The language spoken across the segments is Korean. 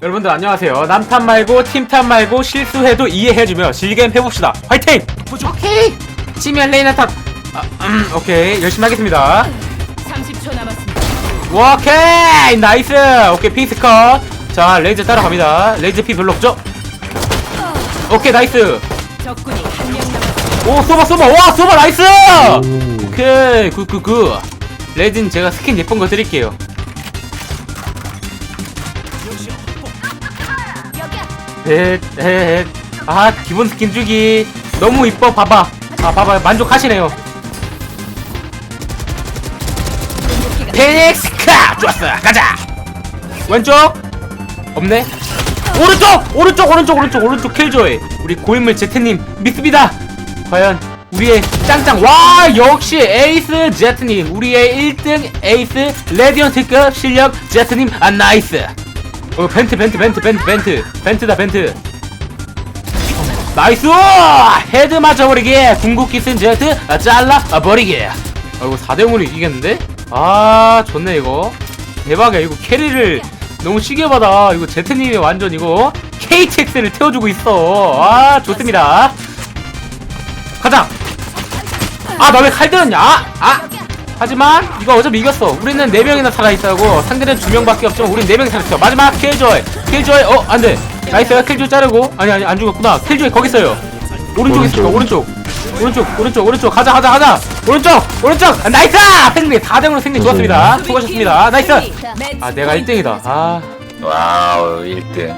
여러분들 안녕하세요. 남탓 말고 팀탓 말고 실수해도 이해해주며 즐겜 해봅시다. 화이팅! 오케이. 찌면 레이나 탓. 아, 음, 오케이 열심히 하겠습니다. 30초 남았습니다. 오케이 나이스. 오케이 핑스 컷. 자 레이저 따라갑니다. 레이저 피 별로 없죠? 오케이 나이스. 적군이 한 명 남았습니다. 오 쏘바 쏘바 와 쏘바 나이스. 오케이 굿굿굿. 레이즈는 제가 스킨 예쁜 거 드릴게요. 아, 기본 스킨 주기. 너무 이뻐, 봐봐. 아, 봐봐. 만족하시네요. 페닉스 카! 좋았어. 가자! 왼쪽! 없네? 오른쪽! 오른쪽, 오른쪽, 오른쪽, 오른쪽 킬조이. 우리 고인물 제트님, 믿습니다. 과연, 우리의 짱짱. 와, 역시 에이스 제트님. 우리의 1등 에이스 레디언트급 실력 제트님, 아, 나이스. 어 벤트 벤트 벤트 벤트 벤트. 벤트다 벤트. 나이스! 헤드 맞아버리게 궁극기 쓴 제트 아, 잘라 아, 버리게 아 이거 4대0으로 이기겠는데? 아 좋네 이거. 대박이야 이거 캐리를 너무 시계 받아. 이거 제트님이 완전 이거 KTX를 태워주고 있어. 아 좋습니다. 가자! 아 나 왜 칼 들었냐? 아, 아 하지만 이거 어차피 이겼어. 우리는 4명이나 살아있다고 상대는 2명밖에 없지만 우린 4명이 살아있어. 마지막 킬조이. 킬조이 어 안돼. 나이스. 킬조이 자르고. 아니 아니 안 죽었구나. 킬조이 거기 있어요. 오른쪽 있어. 오른쪽. 오른쪽. 오른쪽 오른쪽 가자 가자 가자. 오른쪽 오른쪽. 아, 나이스! 승리. 4등으로 승리 좋았습니다. 수고하셨습니다. 나이스! 아 내가 1등이다. 아. 와우 1등.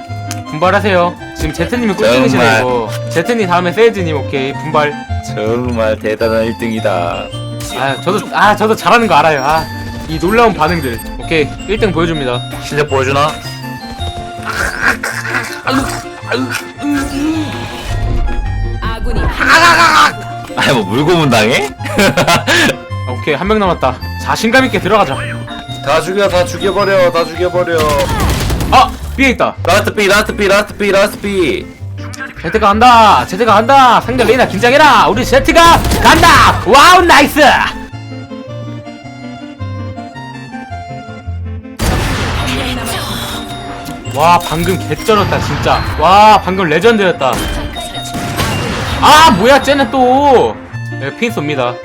분발하세요. 지금 제트님이. 꿀등이시네 이거. 제트님 다음에 세이즈님 오케이. 분발. 정말 대단한 1등이다 아 저도 아 저도 잘하는 거 알아요. 아 이 놀라운 반응들. 오케이 1등 보여줍니다. 실력 보여주나? 아군이 한 아니 뭐 물고문 당해? 오케이 한 명 남았다. 자신감 있게 들어가자. 다 죽여 다 죽여버려 다 죽여버려. 아 B에 있다. 라스트 B 라스트 B 라스트 B 라스트 B 제트가 간다. 제트가 간다. 상대 레이나 긴장해라. 우리 제트가 간다. 와우 나이스. 와 방금 개쩔었다 진짜. 와 방금 레전드였다. 아 뭐야 쟤는 또. 네, 핀 쏩니다.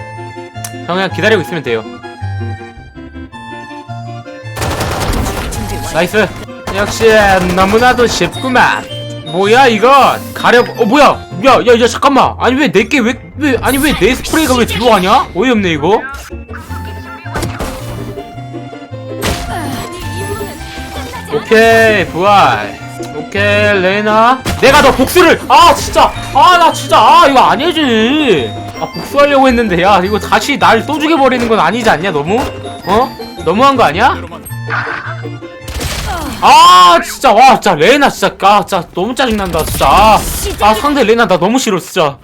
형 그냥 기다리고 있으면 돼요. 나이스. 역시 너무나도 쉽구만 뭐야 이거? 가려 어 뭐야? 야 야 야 잠깐만. 아니 왜 내게 왜 왜 아니 왜 내 스프레이가 왜 뒤로 가냐? 어이없네 이거. 오케이 부활. 오케이 레나. 내가 너 복수를 아 진짜. 아 나 진짜 아 이거 아니지 아 복수하려고 했는데 야 이거 다시 날 또 죽여버리는 건 아니지 않냐 너무? 어? 너무한 거 아니야 아 진짜. 와 진짜 레나 진짜 아 진짜 너무 짜증난다 진짜. 아, 아 상대 레나 나 너무 싫어 진짜